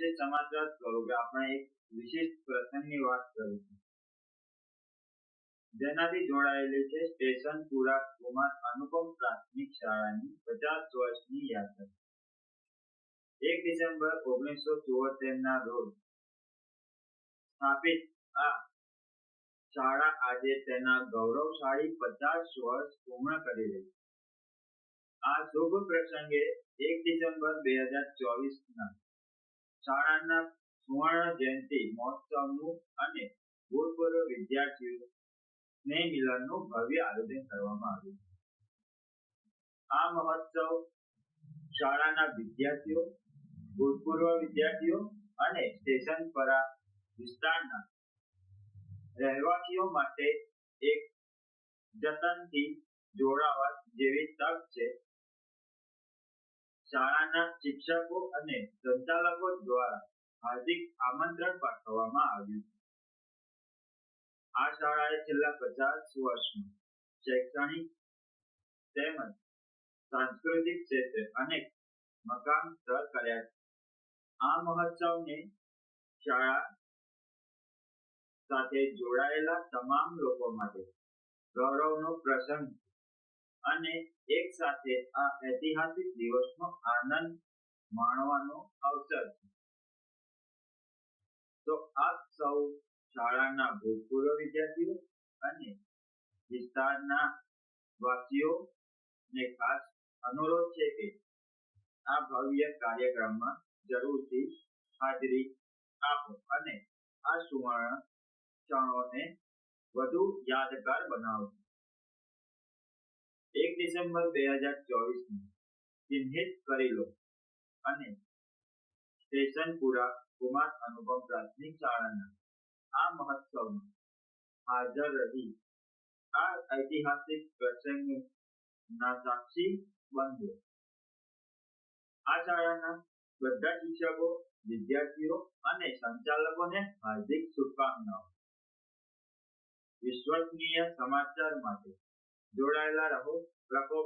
વિશેષ સમાચાર સ્વરૂપે આપણે એક વિશિષ્ટ પ્રસંગની વાત કરીશું જેનાથી જોડાયેલી છે સ્ટેશનપુરા કુમાર અનુપમ પ્રાથમિક શાળાની પચાસ વર્ષની યાત્રા એક ડિસેમ્બર ઓગણીસો ચુઓતેર ના રોજ સ્થાપિત આ શાળા આજે તેના ગૌરવશાળી પચાસ વર્ષ પૂર્ણ કરી રહી છે આ શુભ પ્રસંગે એક ડિસેમ્બર બે હજાર ચોવીસ ના શાળાના સુવર્ણ જયંતિ મહોત્સવનું અને ભૂતપૂર્વ વિદ્યાર્થીઓ સ્નેહ મિલનનું ભવ્ય આયોજન કરવામાં આવ્યું. આ મહોત્સવ શાળાના વિદ્યાર્થીઓ, ભૂતપૂર્વ વિદ્યાર્થીઓ અને સ્ટેશન પરા વિસ્તારના રહેવાસીઓ માટે એક જતનથી જોડાવા જેવી તક છે. શાળાના શિક્ષકો અને સંચાલકો દ્વારા હાર્દિક આમંત્રણ પાઠવવામાં આવ્યું. આ શાળાએ છેલ્લા પચાસ વર્ષમાં શૈક્ષણિક તેમજ સાંસ્કૃતિક ક્ષેત્રે અનેક મકામ સર કર્યા છે. આ મહોત્સવને શાળા સાથે જોડાયેલા તમામ લોકો માટે ગૌરવનો પ્રસંગ અને એક સાથે આ ઐતિહાસિક દિવસનો આનંદ માણવાનો અવસર છે. તો આપ સૌ શાળાના ભૂતપૂર્વ વિદ્યાર્થીઓ અને વિસ્તારના વાસીઓ ને ખાસ અનુરોધ છે કે આ ભવ્ય કાર્યક્રમમાં જરૂરથી હાજરી આપો અને આ સુવર્ણ ક્ષણોને વધુ યાદગાર બનાવો. ડિસેમ્બર બે હજાર ચોવીસ ચિહ્નિત કરી અને સ્ટેશનપુરા કુમાર અનુપમ પ્રાથમિક શાળાના આ મહોત્સવમાં હાજર રહી. આ ઐતિહાસિક પ્રસંગના સાક્ષી બનજો. આ શાળાના બધા શિક્ષકો, વિદ્યાર્થીઓ અને સંચાલકોને હાર્દિક શુભકામનાઓ. વિશ્વસનીય સમાચાર માટે જોડાયેલા રહો પ્રકોપ ન્યૂઝ સાથે